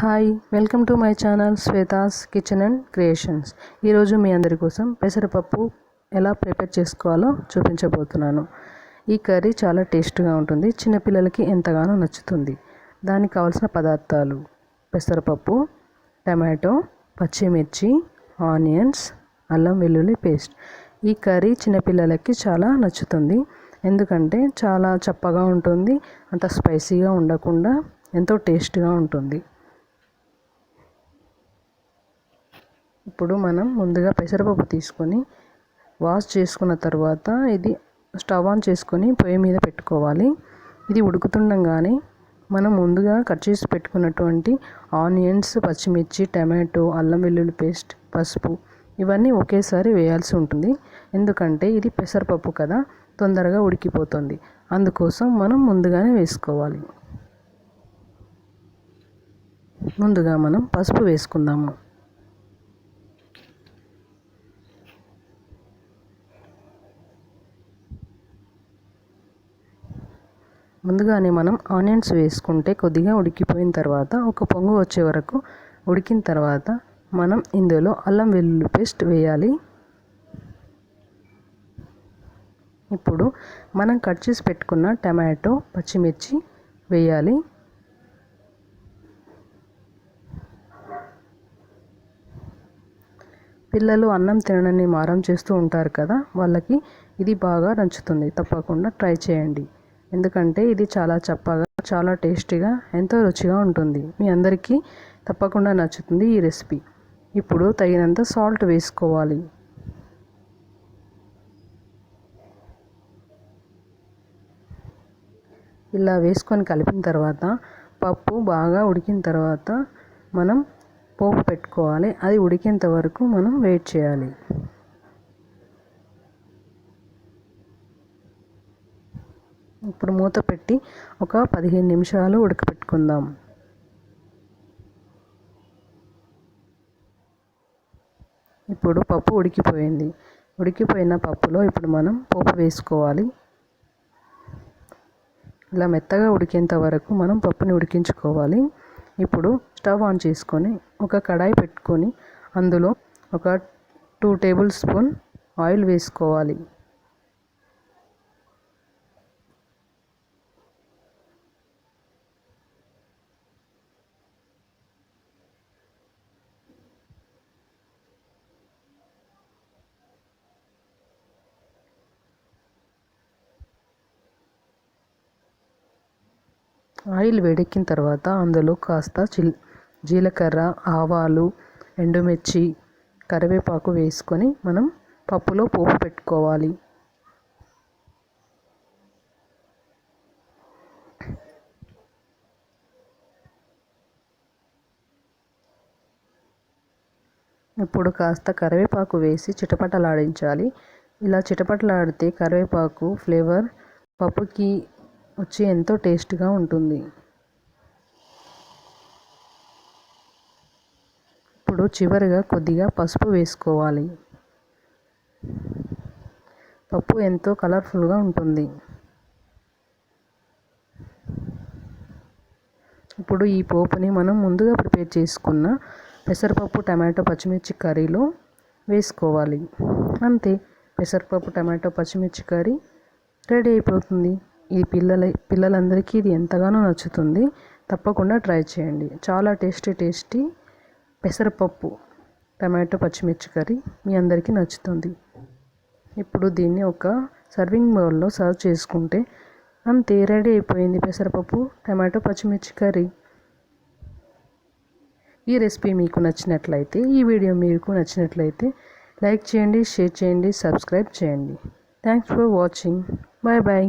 Hi welcome to my channel Shweta's Kitchen and Creations. ఈరోజు మీ అందరి కోసం పెసరపప్పు ఎలా ప్రిపేర్ చేసుకోవాలో చూపించబోతున్నాను. ఈ కర్రీ చాలా టేస్ట్గా ఉంటుంది చిన్నపిల్లలకి ఎంతగానో నచ్చుతుంది. దానికి కావాల్సిన పదార్థాలు పెసరపప్పు టమాటో పచ్చిమిర్చి ఆనియన్స్ అల్లం వెల్లుల్లి పేస్ట్. ఈ కర్రీ చిన్నపిల్లలకి చాలా నచ్చుతుంది ఎందుకంటే చాలా చప్పగా ఉంటుంది అంత స్పైసీగా ఉండకుండా ఎంతో టేస్ట్గా ఉంటుంది. ఇప్పుడు మనం ముందుగా పెసరపప్పు తీసుకొని వాష్ చేసుకున్న తర్వాత ఇది స్టవ్ ఆన్ చేసుకొని పొయ్యి మీద పెట్టుకోవాలి. ఇది ఉడుకుతుండగానే మనం ముందుగా కట్ చేసి పెట్టుకున్నటువంటి ఆనియన్స్ పచ్చిమిర్చి టమాటో అల్లం వెల్లుల్లి పేస్ట్ పసుపు ఇవన్నీ ఒకేసారి వేయాల్సి ఉంటుంది. ఎందుకంటే ఇది పెసరపప్పు కదా తొందరగా ఉడికిపోతుంది. అందుకోసం మనం ముందుగానే వేసుకోవాలి. ముందుగా మనం పసుపు వేసుకుందాము. ముందుగానే మనం ఆనియన్స్ వేసుకుంటే కొద్దిగా ఉడికిపోయిన తర్వాత ఒక పొంగు వచ్చే వరకు ఉడికిన తర్వాత మనం ఇందులో అల్లం వెల్లుల్లి పేస్ట్ వేయాలి. ఇప్పుడు మనం కట్ చేసి పెట్టుకున్న టమాటో పచ్చిమిర్చి వేయాలి. పిల్లలు అన్నం తినడాన్ని మారం చేస్తూ ఉంటారు కదా వాళ్ళకి ఇది బాగా నచ్చుతుంది తప్పకుండా ట్రై చేయండి. ఎందుకంటే ఇది చాలా చప్పగా చాలా టేస్టీగా ఎంతో రుచిగా ఉంటుంది. మీ అందరికీ తప్పకుండా నచ్చుతుంది ఈ రెసిపీ. ఇప్పుడు తగినంత సాల్ట్ వేసుకోవాలి. ఇలా వేసుకొని కలిపిన తర్వాత పప్పు బాగా ఉడికిన తర్వాత మనం పోపు పెట్టుకోవాలి. అది ఉడికేంత వరకు మనం వెయిట్ చేయాలి. ఇప్పుడు మూత పెట్టి ఒక పదిహేను నిమిషాలు ఉడకపెట్టుకుందాం. ఇప్పుడు పప్పు ఉడికిపోయింది. ఉడికిపోయిన పప్పులో ఇప్పుడు మనం పోపు వేసుకోవాలి. ఇలా మెత్తగా ఉడికేంత వరకు మనం పప్పుని ఉడికించుకోవాలి. ఇప్పుడు స్టవ్ ఆన్ చేసుకొని ఒక కడాయి పెట్టుకొని అందులో ఒక టూ టేబుల్ స్పూన్ ఆయిల్ వేసుకోవాలి. ఆయిల్ వేడెక్కిన తర్వాత అందులో కాస్త చిల్ జీలకర్ర ఆవాలు ఎండుమిర్చి కరివేపాకు వేసుకొని మనం పప్పులో పోపు పెట్టుకోవాలి. ఇప్పుడు కాస్త కరివేపాకు వేసి చిటపటలాడించాలి. ఇలా చిటపటలాడితే కరివేపాకు ఫ్లేవర్ పప్పుకి వచ్చి ఎంతో టేస్ట్గా ఉంటుంది. ఇప్పుడు చివరిగా కొద్దిగా పసుపు వేసుకోవాలి. పప్పు ఎంతో కలర్ఫుల్గా ఉంటుంది. ఇప్పుడు ఈ పోపుని మనం ముందుగా ప్రిపేర్ చేసుకున్న పెసరపప్పు టమాటో పచ్చిమిర్చి కర్రీలో వేసుకోవాలి. అంతే పెసరపప్పు టమాటో పచ్చిమిర్చి కర్రీ రెడీ అయిపోతుంది. ఈ పిల్లల పిల్లలందరికీ ఇది ఎంతగానో నచ్చుతుంది. తప్పకుండా ట్రై చేయండి. చాలా టేస్టీ టేస్టీ పెసరపప్పు టమాటో పచ్చిమిర్చి కర్రీ మీ అందరికీ నచ్చుతుంది. ఇప్పుడు దీన్ని ఒక సర్వింగ్ బౌల్లో సర్వ్ చేసుకుంటే అంతే రెడీ అయిపోయింది పెసరపప్పు టమాటో పచ్చిమిర్చి కర్రీ. ఈ రెసిపీ మీకు నచ్చినట్లయితే ఈ వీడియో మీకు నచ్చినట్లయితే లైక్ చేయండి షేర్ చేయండి సబ్స్క్రైబ్ చేయండి. Thanks for watching. Bye bye.